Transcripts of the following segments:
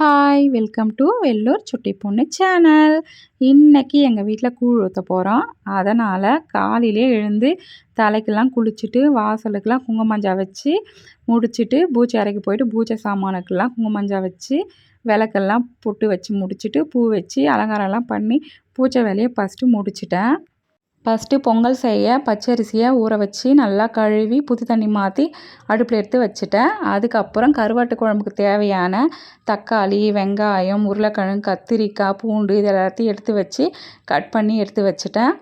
Hi welcome to Vellur சுட்டி பொண்ணு channel இன்றைக்கி எங்கள் வீட்டில் கூழ் ஊற்ற போகிறோம் அதனால் காலையிலே எழுந்து தலைக்கெல்லாம் குளிச்சுட்டு வாசலுக்கெல்லாம் குங்குமஞ்சா வச்சு முடிச்சுட்டு பூஜை அறைக்கு போயிட்டு பூஜை சாமானுக்கெல்லாம் குங்குமஞ்சா வச்சு விளக்கெல்லாம் பொட்டு வச்சு முடிச்சுட்டு பூ வச்சு அலங்காரம்லாம் பண்ணி பூஜை வேலையை ஃபஸ்ட்டு முடிச்சிட்டேன். ஃபஸ்ட்டு பொங்கல் செய்ய பச்சரிசியை ஊற வச்சு நல்லா கழுவி புது தண்ணி மாற்றி அடுப்பில் எடுத்து வச்சுட்டேன். அதுக்கப்புறம் கருவாட்டு குழம்புக்கு தேவையான தக்காளி வெங்காயம் உருளைக்கிழங்கு கத்திரிக்காய் பூண்டு இது எல்லாத்தையும் எடுத்து வச்சு கட் பண்ணி எடுத்து வச்சுட்டேன்.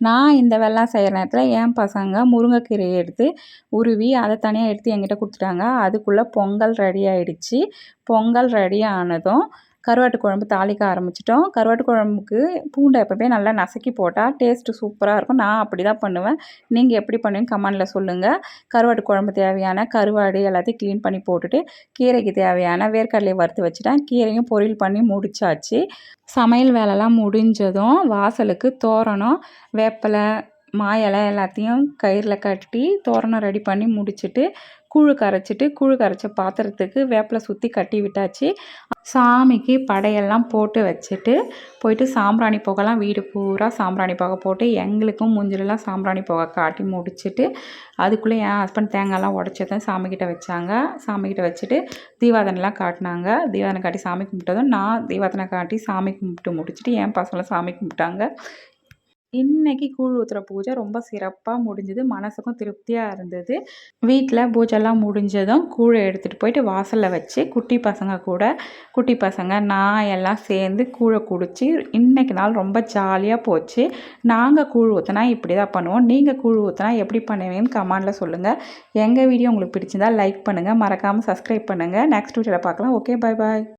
நான் இந்த வெள்ளம் செய்கிற நேரத்தில் என் பசங்க முருங்கைக்கீரையை எடுத்து உருவி அதை தனியாக எடுத்து என்கிட்ட கொடுத்துட்டாங்க. அதுக்குள்ளே பொங்கல் ரெடி ஆகிடுச்சி பொங்கல் ரெடி ஆனதும் கருவாட்டு குழம்பு தாளிக்க ஆரம்பிச்சிட்டோம். கருவாட்டு குழம்புக்கு பூண்டை எப்போவே நல்லா நசுக்கி போட்டால் டேஸ்ட்டு சூப்பராக இருக்கும். நான் அப்படி தான் பண்ணுவேன். நீங்கள் எப்படி பண்ணுவீங்க கமெண்டில் சொல்லுங்கள் கருவாட்டு குழம்பு தேவையான கருவாடு எல்லாத்தையும் க்ளீன் பண்ணி போட்டுட்டு கீரைக்கு தேவையான வேர்க்கடலையை வறுத்து வச்சுட்டேன். கீரையும் பொரியல் பண்ணி முடிச்சாச்சு. சமையல் வேலைலாம் முடிஞ்சதும் வாசலுக்கு தோரணம் வேப்பலை மா இலை எல்லாத்தையும் கயிறில் கட்டி தோரணம் ரெடி பண்ணி முடிச்சுட்டு கூழு கரைச்சிட்டு கூழு கரைச்ச பாத்திரத்துக்கு வேப்பிலை சுற்றி கட்டி விட்டாச்சு. சாமிக்கு படையெல்லாம் போட்டு வச்சுட்டு போயிட்டு சாம்பிராணி புகைலாம் வீடு பூரா சாம்பிராணி புகை போட்டு எங்களுக்கும் மூஞ்சிலெலாம் சாம்பிராணி புகை காட்டி முடிச்சுட்டு அதுக்குள்ளே என் ஹஸ்பண்ட் தேங்காய்லாம் உடச்சதும் சாமிக்கிட்ட வச்சாங்க. சாமிக்கிட்ட வச்சுட்டு தீவாதனைலாம் காட்டினாங்க. தீவாதனை காட்டி சாமி கும்பிட்டதும் நான் தீவாதனை காட்டி சாமி கும்பிட்டு முடிச்சுட்டு என் பசங்களாம் சாமி கும்பிட்டாங்க. இன்றைக்கி கூழ் ஊற்றுற பூஜை ரொம்ப சிறப்பாக முடிஞ்சுது. மனசுக்கும் திருப்தியாக இருந்தது. வீட்டில் பூஜைலாம் முடிஞ்சதும் கூழை எடுத்துகிட்டு போயிட்டு வாசலில் வச்சு குட்டி பசங்க கூட குட்டி பசங்க நான் எல்லாம் சேர்ந்து கூழை குடித்து இன்றைக்கி நாள் ரொம்ப ஜாலியாக போச்சு. நாங்கள் கூழ் ஊற்றினா இப்படி தான் பண்ணுவோம். நீங்கள் கூழ் ஊற்றினா எப்படி பண்ணுவீங்கன்னு கமெண்டில் சொல்லுங்கள் எங்கள் வீடியோ உங்களுக்கு பிடிச்சிருந்தால் லைக் பண்ணுங்கள் மறக்காமல் சப்ஸ்கிரைப் பண்ணுங்கள் நெக்ஸ்ட் வீடியோவில் பார்க்கலாம். ஓகே பாய் பாய்